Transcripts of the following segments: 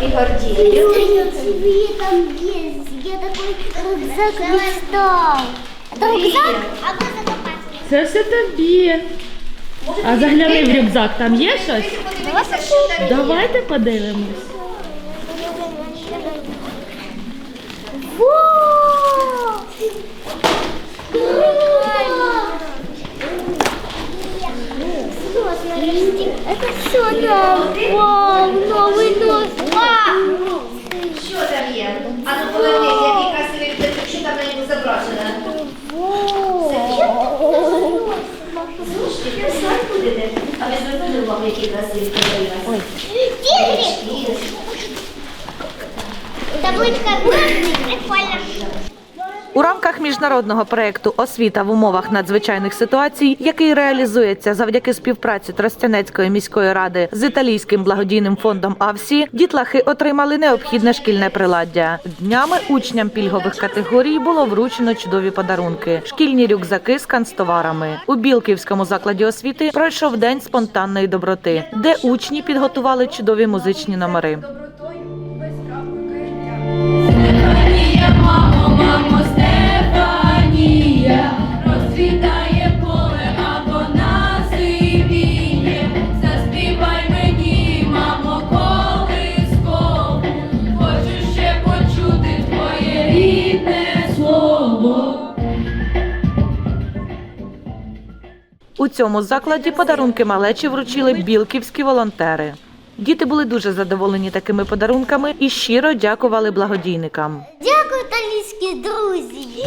и гордились. Красивые там есть. Я такой рюкзак мечтал. Это рюкзак? А вы закопать. Це все тобі. А загляни в рюкзак, там є щось? Давайте подивимось. Вау! Это все нам. Вау, новый нос. Що там є? А ну повернись, який красивий птичок, що там на ньому зображено? Слушайте, ви самі будете. А ви звернули увагу, який красивий птички? Тигрик! Табличка прикольно. У рамках міжнародного проєкту Освіта в умовах надзвичайних ситуацій, який реалізується завдяки співпраці Тростянецької міської ради з італійським благодійним фондом АВСІ, дітлахи отримали необхідне шкільне приладдя. Днями учням пільгових категорій було вручено чудові подарунки: шкільні рюкзаки з канцтоварами. У Білківському закладі освіти пройшов день спонтанної доброти, де учні підготували чудові музичні номери. Стефанія, мамо, У цьому закладі подарунки малечі вручили білківські волонтери. Діти були дуже задоволені такими подарунками і щиро дякували благодійникам. Дякую, італійські друзі.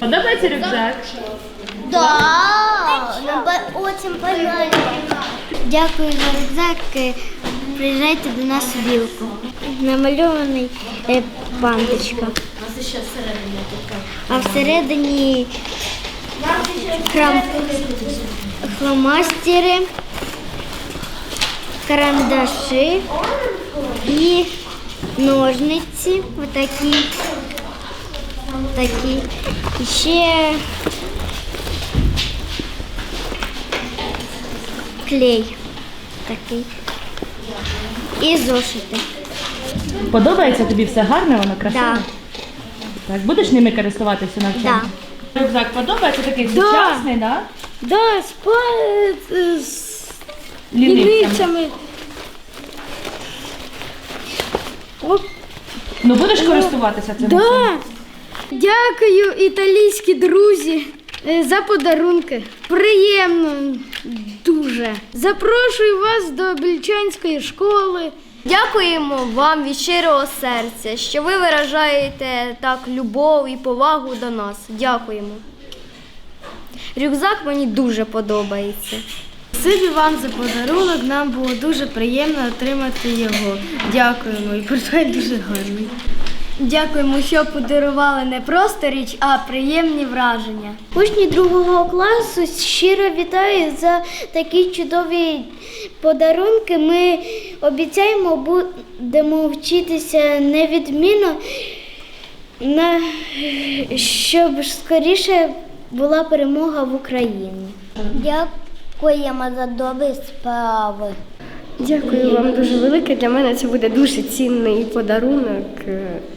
Подобається рюкзак? Да, нам ба- очень. Дякую за рюкзак. Е, Приїжджайте до нас в білку. Намальований е, пандочка. А всередині храм, фломастери, карандаші і ножниці. Отакі. Такі. І ще клей такий. І зошити. Подобається тобі все гарне, воно красиве? Да. Так, будеш ними користуватися на Да. Рюкзак подобається такий Да. сучасний, да? Да, з, па- е, з лінивцями. Оп, Ну будеш користуватися цим? усім? да. Дякую, італійські друзі, е, за подарунки. Приємно дуже. Запрошую вас до Більчанської школи. Дякуємо вам від щирого серця, що ви виражаєте так любов і повагу до нас. Дякуємо. Рюкзак мені дуже подобається. Спасибі вам за подарунок. Нам було дуже приємно отримати його. Дякуємо. І портфель дуже гарний. Дякуємо, що подарували не просто річ, а приємні враження. Учні другого класу щиро вітаю за такі чудові подарунки. Ми обіцяємо, будемо вчитися невідмінно, на, щоб скоріше була перемога в Україні. Дякуємо за добрі справи. Дякую вам дуже велике. Для мене це буде дуже цінний подарунок.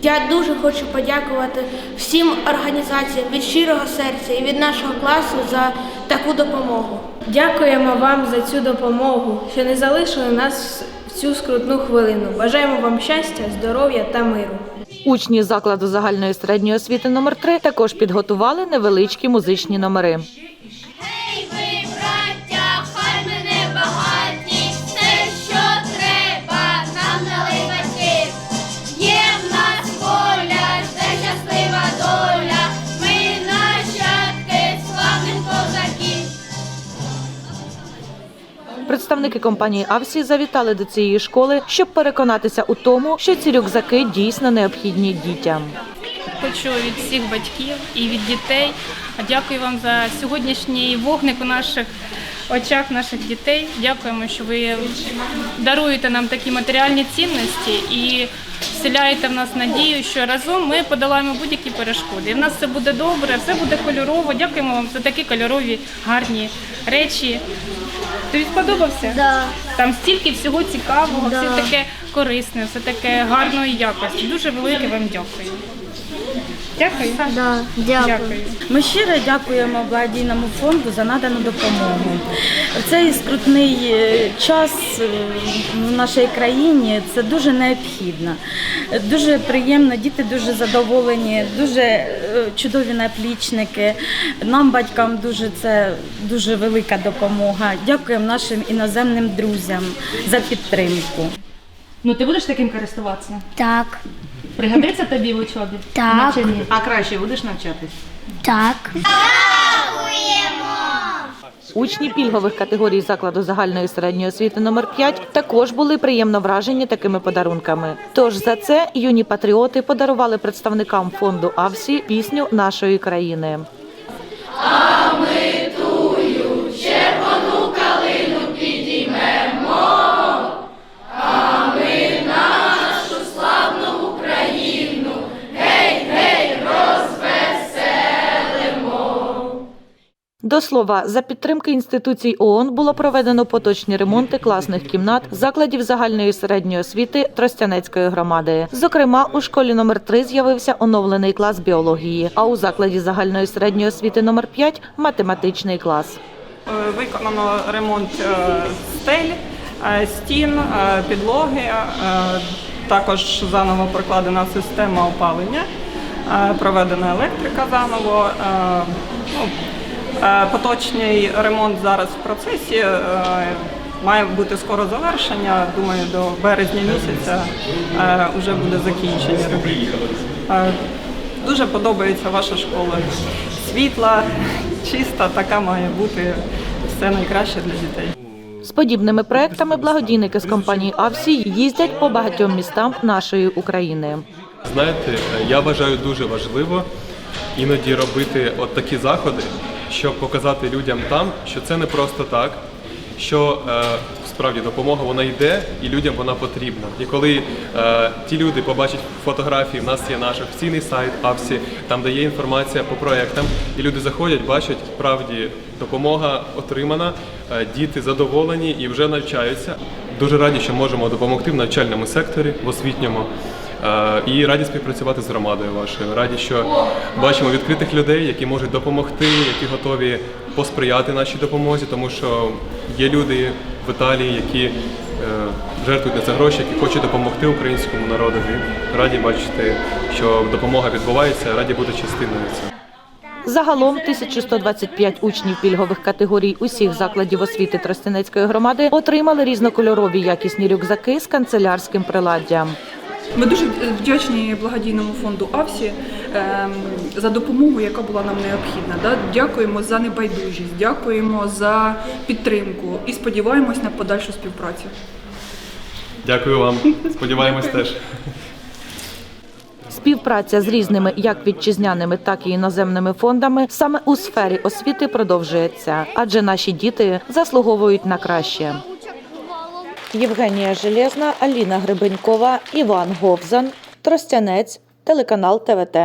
Я дуже хочу подякувати всім організаціям від щирого серця і від нашого класу за таку допомогу. Дякуємо вам за цю допомогу, що не залишили нас цю скрутну хвилину. Бажаємо вам щастя, здоров'я та миру. Учні закладу загальної середньої освіти номер 3 також підготували невеличкі музичні номери. Представники компанії Авсі завітали до цієї школи, щоб переконатися у тому, що ці рюкзаки дійсно необхідні дітям. Хочу від всіх батьків і від дітей. Дякую вам за сьогоднішній вогник у наших очах наших дітей. Дякуємо, що ви даруєте нам такі матеріальні цінності і вселяєте в нас надію, що разом ми подолаємо будь-які перешкоди. І в нас все буде добре, все буде кольорово. Дякуємо вам за такі кольорові, гарні речі. Тобі сподобався? Да. Там стільки всього цікавого, Да. все таке корисне, все таке гарної якості. Дуже велике вам дякую. Дякую. Да, дякую. Дякую. Ми щиро дякуємо благодійному фонду за надану допомогу. В цей скрутний е, час е, в нашій країні це дуже необхідно. Дуже приємно, діти дуже задоволені, дуже е, чудові наплічники. Нам, батькам, дуже це дуже велика допомога. Дякуємо нашим іноземним друзям за підтримку. Ну ти будеш таким користуватися? Так, Пригодиться тобі в учобі? Так. Навчанні? А краще будеш навчатись? так. Учні пільгових категорій закладу загальної середньої освіти номер 5 також були приємно вражені такими подарунками. Тож за це юні патріоти подарували представникам фонду АВСІ пісню нашої країни. До слова, за підтримки інституцій ООН було проведено поточні ремонти класних кімнат закладів загальної середньої освіти Тростянецької громади. Зокрема, у школі номер 3 з'явився оновлений клас біології, а у закладі загальної середньої освіти номер 5 – математичний клас. Е, Виконано ремонт е, стель, е, стін, підлоги. Також заново прокладена система опалення, проведена електрика заново. Е, е, Поточний ремонт зараз в процесі. е, Має бути скоро завершення. Думаю, до березня місяця вже буде закінчення робіт. Е, Дуже подобається ваша школа. Світла, чиста, така має бути все найкраще для дітей. З подібними проектами благодійники з компанії АВСІ їздять по багатьом містам нашої України. Знаєте, я вважаю дуже важливо іноді робити от такі заходи, щоб показати людям там, що це не просто так, що е, справді допомога вона йде і людям вона потрібна. І коли е, ті люди побачать фотографії, в нас є наш офіційний сайт АВСІ, там де є інформація по проектам, і люди заходять, бачать, справді допомога отримана, е, діти задоволені і вже навчаються. Дуже раді, що можемо допомогти в навчальному секторі, в освітньому. Е, І раді співпрацювати з громадою вашою. Раді, що бачимо відкритих людей, які можуть допомогти, які готові посприяти нашій допомозі, тому що є люди в Італії, які е, жертвують на це гроші, які хочуть допомогти українському народу. Раді бачити, що допомога відбувається, раді бути частиною цього. Загалом 1125 учнів пільгових категорій усіх закладів освіти Тростянецької громади отримали різнокольорові якісні рюкзаки з канцелярським приладдям. Ми дуже вдячні благодійному фонду АВСІ ем, за допомогу, яка була нам необхідна. Дякуємо за небайдужість, дякуємо за підтримку і сподіваємось на подальшу співпрацю. Дякую вам. Сподіваємось теж. Співпраця з різними як вітчизняними, так і іноземними фондами саме у сфері освіти продовжується, адже наші діти заслуговують на краще. Євгенія Железна, Аліна Гребенькова, Іван Говзан, Тростянець, телеканал ТВТ.